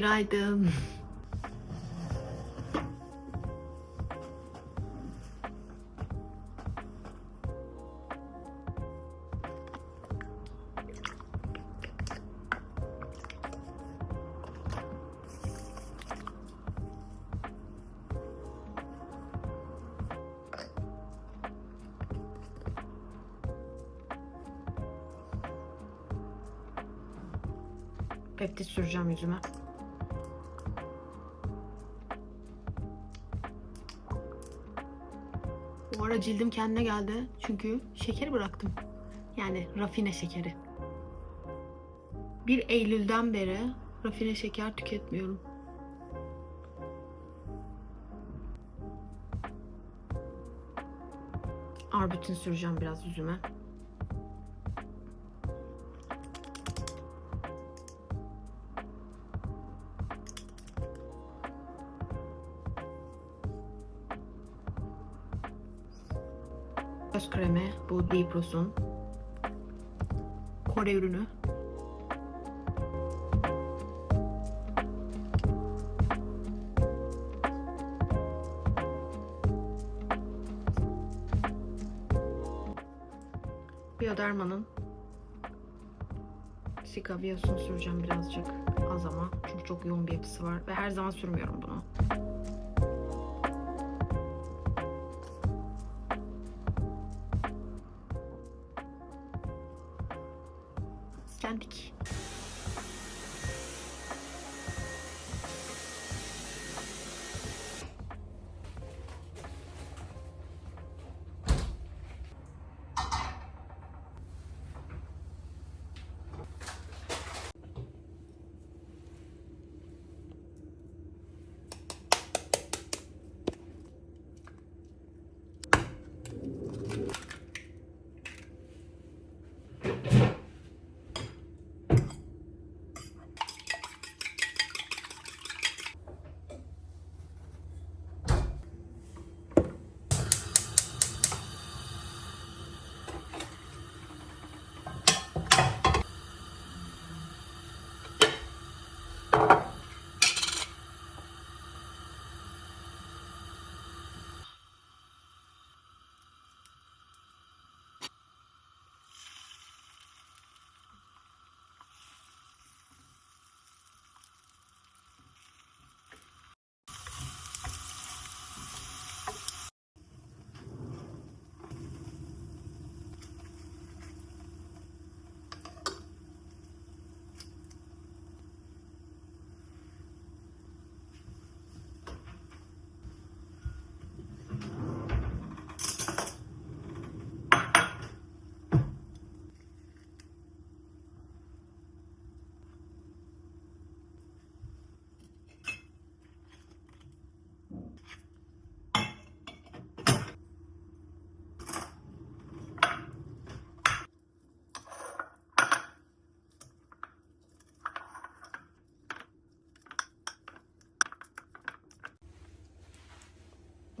Günaydın. Peptit süreceğim yüzüme. Ara cildim kendine geldi. Çünkü şekeri bıraktım. Yani rafine şekeri. 1 Eylül'den beri rafine şeker tüketmiyorum. Arbutin süreceğim biraz yüzüme. Göz kremi bu Deepros'un. Kore ürünü. Bioderma'nın Sika Bios'unu süreceğim birazcık az ama çünkü çok yoğun bir yapısı var ve her zaman sürmüyorum bunu. Sendik.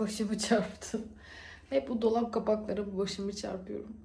Başımı çarptı. Hep bu dolap kapakları başımı çarpıyorum.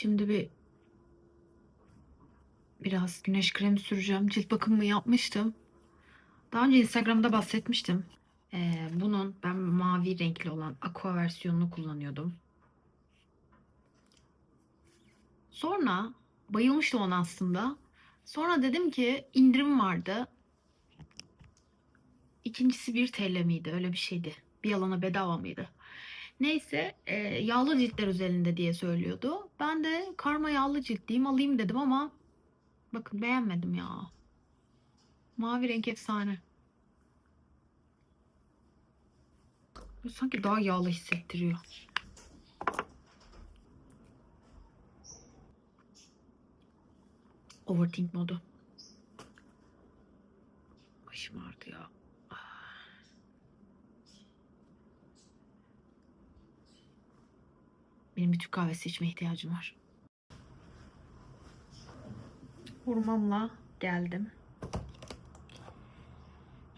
Şimdi bir biraz güneş kremi süreceğim. Cilt bakımımı yapmıştım. Daha önce Instagram'da bahsetmiştim. Ee, bunun ben mavi renkli olan aqua versiyonunu kullanıyordum. Sonra bayılmıştım ona aslında. Sonra dedim ki indirim vardı. İkincisi 1 TL miydi? Öyle bir şeydi. Bir alana bedava mıydı? Neyse e, yağlı ciltler üzerinde diye söylüyordu. Ben de karma yağlı ciltliyim alayım dedim ama bakın beğenmedim ya. Mavi renk efsane. Sanki daha yağlı hissettiriyor. Overthink modu. Başım ağrıdı ya. Benim bir Türk kahvesi içme ihtiyacım var. Hurmamla geldim.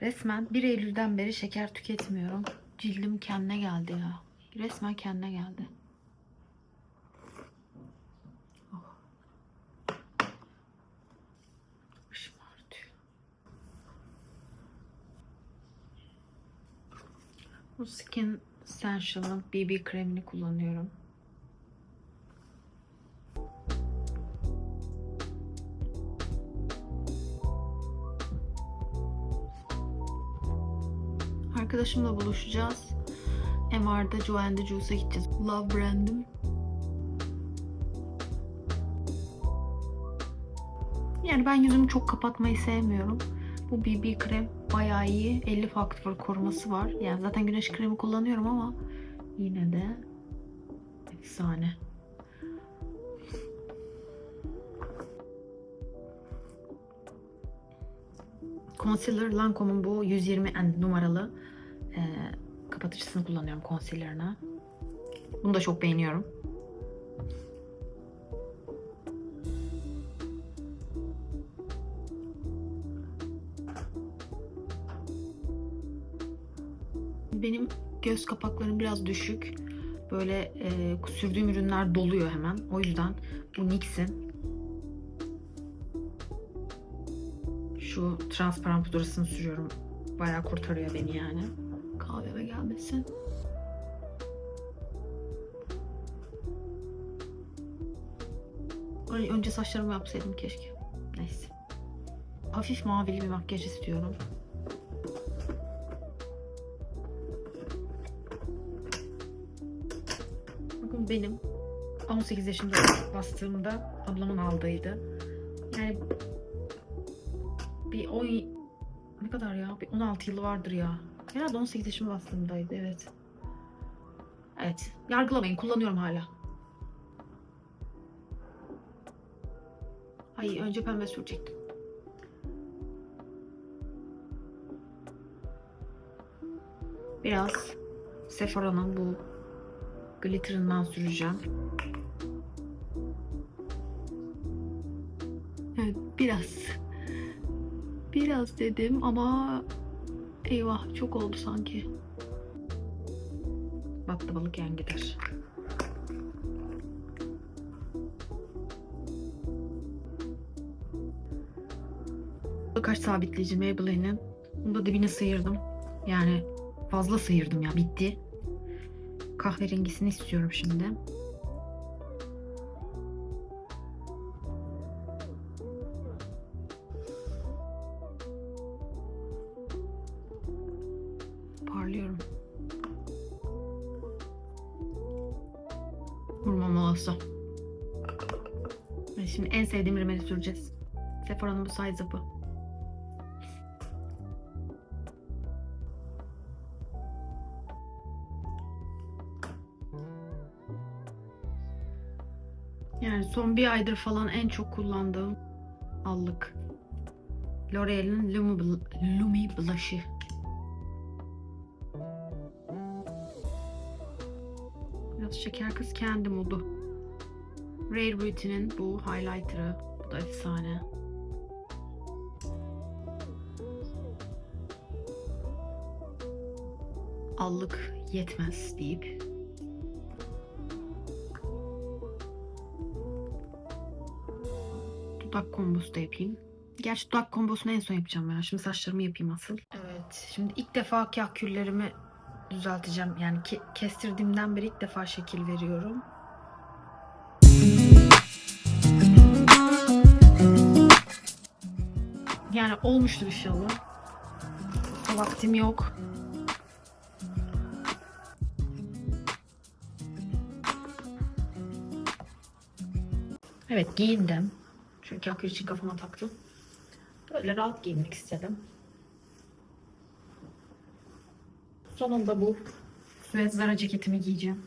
Resmen 1 Eylül'den beri şeker tüketmiyorum. Cildim kendine geldi ya. Resmen kendine geldi. Oh. Bu Skin Essential'ın BB kremini kullanıyorum. Arkadaşımla buluşacağız. MR'da Joanne Juice'a gideceğiz. Love brand'im. Yani ben yüzümü çok kapatmayı sevmiyorum. Bu BB krem bayağı iyi. 50 faktör koruması var. Yani zaten güneş kremi kullanıyorum ama yine de efsane. Concealer Lancome'un bu 120 en numaralı e, kapatıcısını kullanıyorum concealer'ına. Bunu da çok beğeniyorum. Benim göz kapaklarım biraz düşük. Böyle e, sürdüğüm ürünler doluyor hemen. O yüzden bu NYX'in şu transparan pudrasını sürüyorum. Bayağı kurtarıyor beni yani. Kahveme gelmesin. Önce saçlarımı yapsaydım keşke. Neyse. Hafif mavili bir makyaj istiyorum. Bakın benim 18 yaşında bastığımda ablamın aldığıydı. Yani bir 10 ne kadar ya? Bir 16 yılı vardır ya. Herhalde 18 yaşım bastığımdaydı evet. Evet. Yargılamayın. Kullanıyorum hala. Ay önce pembe sürecektim. Biraz Sephora'nın bu glitterından süreceğim. Evet biraz. Biraz dedim ama eyvah çok oldu sanki. Battı balık yan gider. Kaç sabitleyici Maybelline'in. Bunu da dibine sıyırdım. Yani fazla sıyırdım ya bitti. Kahverengisini istiyorum şimdi. Ve Şimdi en sevdiğim rimeli süreceğiz. Sephora'nın bu size up'ı. Yani son bir aydır falan en çok kullandığım allık. L'Oreal'in Lumi, Bl- Lumi Blush'ı. Biraz şeker kız kendi modu. Rare Beauty'nin bu highlighter'ı. Bu da efsane. Allık yetmez deyip dudak kombosu da yapayım. Gerçi dudak kombosunu en son yapacağım ya. Şimdi saçlarımı yapayım asıl. Evet. Şimdi ilk defa kahküllerimi düzelteceğim. Yani ke- kestirdiğimden beri ilk defa şekil veriyorum. Yani olmuştur inşallah. Vaktim yok. Evet giyindim. Çünkü akül için kafama taktım. Böyle rahat giyinmek istedim. Sonunda bu Suez Zara ceketimi giyeceğim.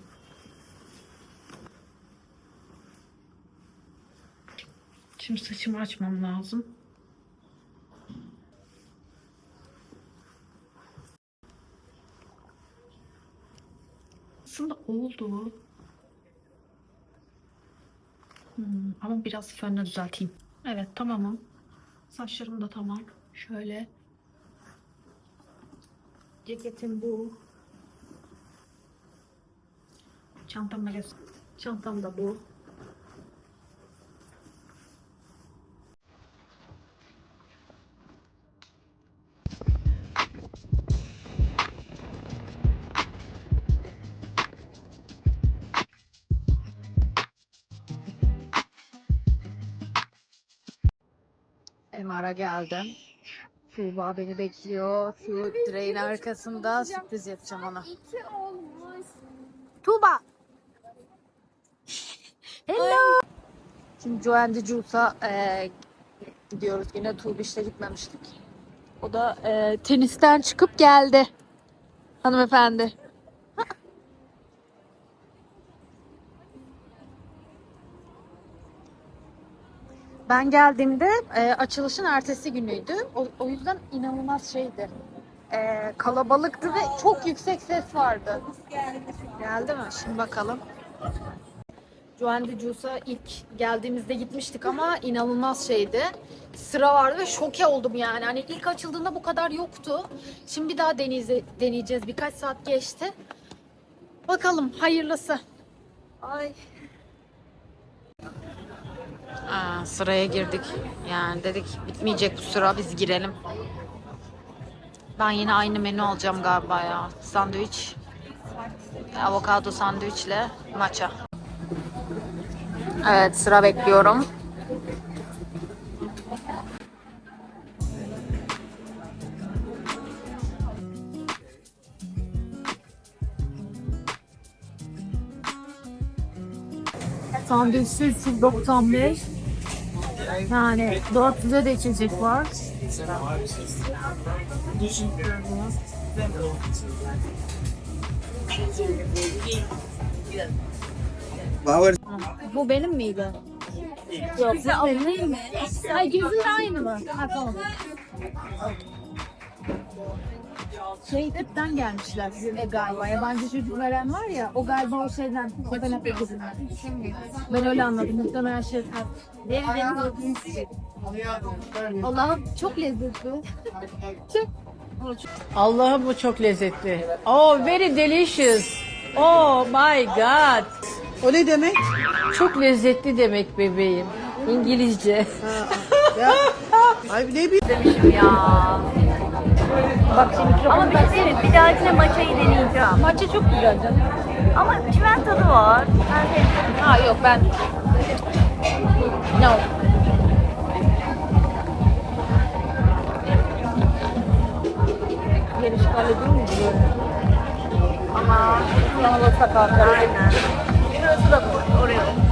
Şimdi saçımı açmam lazım. Aslında oldu. Hmm, ama biraz fönle düzelteyim. Evet tamamım. Saçlarım da tamam. Şöyle. Ceketim bu. Çantam da. Çantam da bu. MR'a geldim. Tuğba beni bekliyor. Şu direğin arkasında sürpriz yapacağım ona. Tuğba! Hello! Şimdi Joanne Juice'a e, gidiyoruz. Yine Tuğbiş'le gitmemiştik. O da e, tenisten çıkıp geldi. Hanımefendi. Ben geldiğimde e, açılışın ertesi günüydü. O, o yüzden inanılmaz şeydi. E, kalabalıktı ve çok yüksek ses vardı. Geldi mi? Şimdi bakalım. Joanne Juice'a ilk geldiğimizde gitmiştik ama inanılmaz şeydi. Sıra vardı ve şoke oldum yani. Hani ilk açıldığında bu kadar yoktu. Şimdi bir daha deneyece- deneyeceğiz. Birkaç saat geçti. Bakalım hayırlısı. Ay. Aa, sıraya girdik. Yani dedik bitmeyecek bu sıra biz girelim. Ben yine aynı menü alacağım galiba ya. Sandviç. Avokado sandviçle matcha. Evet sıra bekliyorum. Sandviçsiz 95. Yani 400'e de içecek var. Bu benim miydi? Yok bu benim mi? Ay gözün aynı mı? Ha tamam. Şey ipten gelmişler e, galiba. Yabancı çocuk veren var ya o galiba o şeyden Kopenhag kızından. Ben öyle anladım. Muhtemelen şey Allah'ım çok lezzetli. çok Allah'ım bu çok lezzetli. Oh, very delicious. Oh my god. O ne demek? Çok lezzetli demek bebeğim. İngilizce. Ay ne bileyim. Ama bir şey söyleyeyim, bir dahakine maçayı deneyeceğim. Maçı çok güzel canım. Ama çimen tadı var. Ben sevdim. Ha yok ben No. Geri hallediyor mu diyor. Ama da sakatlar. aynen. Şurası da bu. Oraya.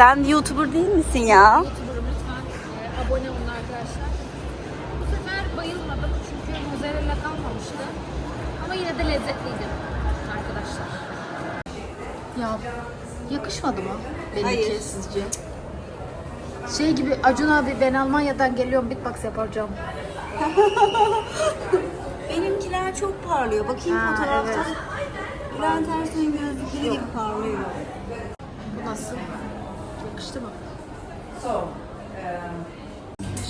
Sen YouTuber değil misin ya? YouTuber'ım lütfen e, abone olun arkadaşlar. Bu sefer bayılmadım çünkü mozzarella kalmamıştı. Ama yine de lezzetliydi arkadaşlar. Ya yakışmadı mı? Benimki sizce? Şey gibi Acun abi ben Almanya'dan geliyorum beatbox yapacağım. Benimkiler çok parlıyor. Bakayım Ha, fotoğrafta. evet. Bülent Ersoy'un gözlükleri gibi parlıyor. Bu nasıl? Yakıştı mı?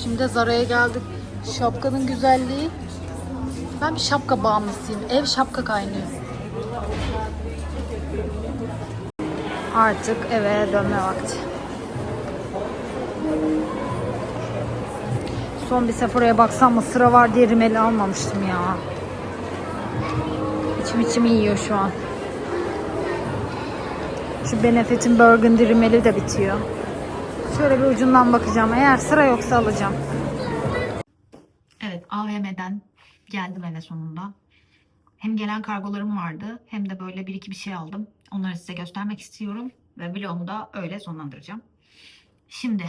Şimdi de Zara'ya geldik. Şapkanın güzelliği. Ben bir şapka bağımlısıyım. Ev şapka kaynıyor. Artık eve dönme vakti. Son bir Sephora'ya baksam mı sıra var diye rimeli almamıştım ya. İçim içimi yiyor şu an. Şu Benefit'in Burgundy rimeli de bitiyor. Şöyle bir ucundan bakacağım. Eğer sıra yoksa alacağım. Evet AVM'den geldim eve sonunda. Hem gelen kargolarım vardı hem de böyle bir iki bir şey aldım. Onları size göstermek istiyorum. Ve vlogumu da öyle sonlandıracağım. Şimdi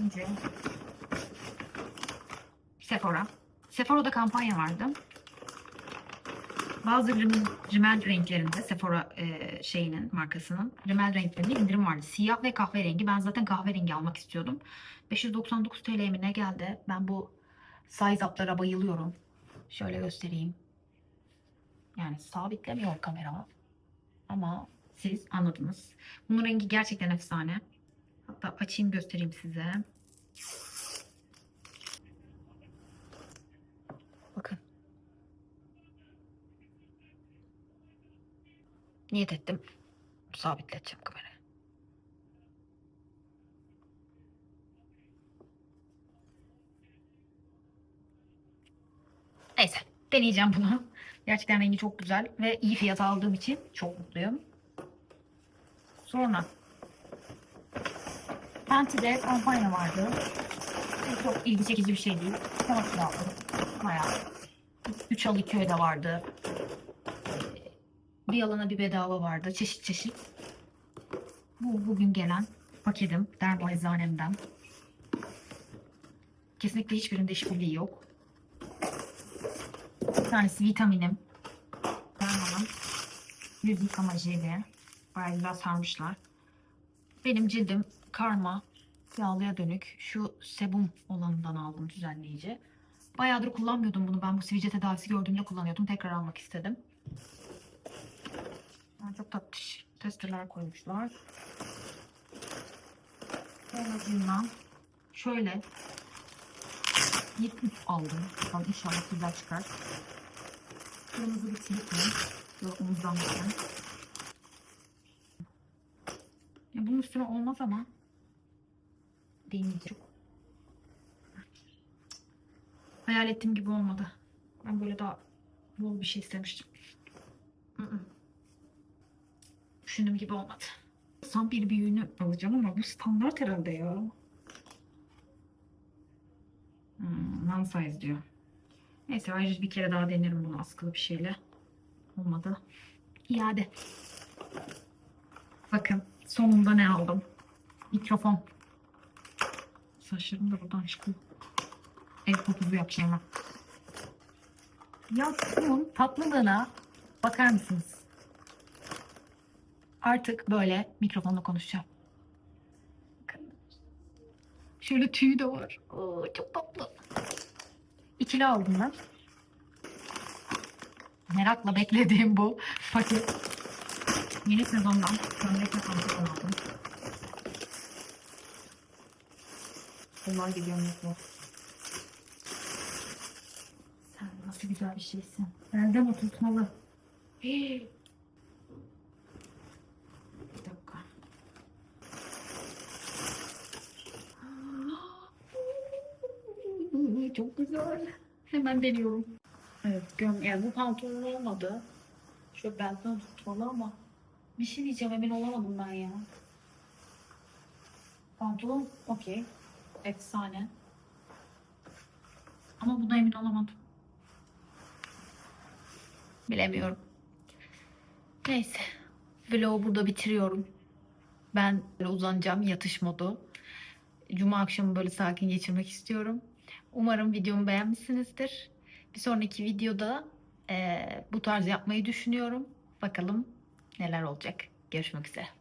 önce Sephora. Sephora'da kampanya vardı. Bazı rimel, renklerinde Sephora e, şeyinin markasının rimel renklerinde indirim vardı. Siyah ve kahverengi. Ben zaten kahverengi almak istiyordum. 599 TL mi geldi? Ben bu size up'lara bayılıyorum. Şöyle göstereyim. Yani sabitlemiyor kamera. Ama siz anladınız. Bunun rengi gerçekten efsane. Hatta açayım göstereyim size. Bakın. Niyet ettim. Sabitleteceğim kamerayı. Neyse. Deneyeceğim bunu. Gerçekten rengi çok güzel ve iyi fiyata aldığım için çok mutluyum. Sonra Fenty'de kampanya vardı. Çok ilgi çekici bir şey değil. Sonrasında aldım. Bayağı 3 al 2 öde vardı. Bir alana bir bedava vardı. Çeşit çeşit. Bu bugün gelen paketim Derbo Eczanem'den. Kesinlikle hiçbirinde işbirliği yok. Bir tanesi vitaminim. Derman'ın yüz yıkama jeli. Bayağı güzel sarmışlar. Benim cildim karma, yağlıya dönük. Şu sebum olanından aldım düzenleyici. Bayağıdır kullanmıyordum bunu. Ben bu sivilce tedavisi gördüğümde kullanıyordum. Tekrar almak istedim. Aa, Çok tatlı testeler koymuşlar. Sonracığından şöyle bir üst aldım. Bakalım inşallah güzel çıkar. Kırmızı bir silikon. Böyle omuzdan bakın. Ya bunun üstüne olmaz ama deneyeceğim. Hayal ettiğim gibi olmadı. Ben böyle daha bol bir şey istemiştim. Mm-mm. Düşündüğüm gibi olmadı. Son bir büyüğünü alacağım ama bu standart herhalde ya. Hmm, non size diyor. Neyse ayrıca bir kere daha denerim bunu askılı bir şeyle. Olmadı. İade. Bakın sonunda ne aldım. Mikrofon. Saçlarım da buradan çıkıyor. El kokusu yapacağım. Ya şunun tatlılığına bakar mısınız? Artık böyle mikrofonla konuşacağım. Şöyle tüyü de var. Oo, çok tatlı. İkili aldım ben. Merakla beklediğim bu paket. Yeni sezondan Sömürek pantolon aldım. Bunlar geliyor mutlu. Sen nasıl güzel bir şeysin. Elden oturtmalı. Hii. Bir dakika. Güzel. Hemen deniyorum. Evet göm yani bu pantolon olmadı. Şöyle belden tutmalı ama bir şey diyeceğim emin olamadım ben ya. Pantolon okey. Efsane. Ama buna emin olamadım. Bilemiyorum. Neyse. Vlogu burada bitiriyorum. Ben uzanacağım yatış modu. Cuma akşamı böyle sakin geçirmek istiyorum. Umarım videomu beğenmişsinizdir. Bir sonraki videoda eee, bu tarz yapmayı düşünüyorum. Bakalım neler olacak. Görüşmek üzere.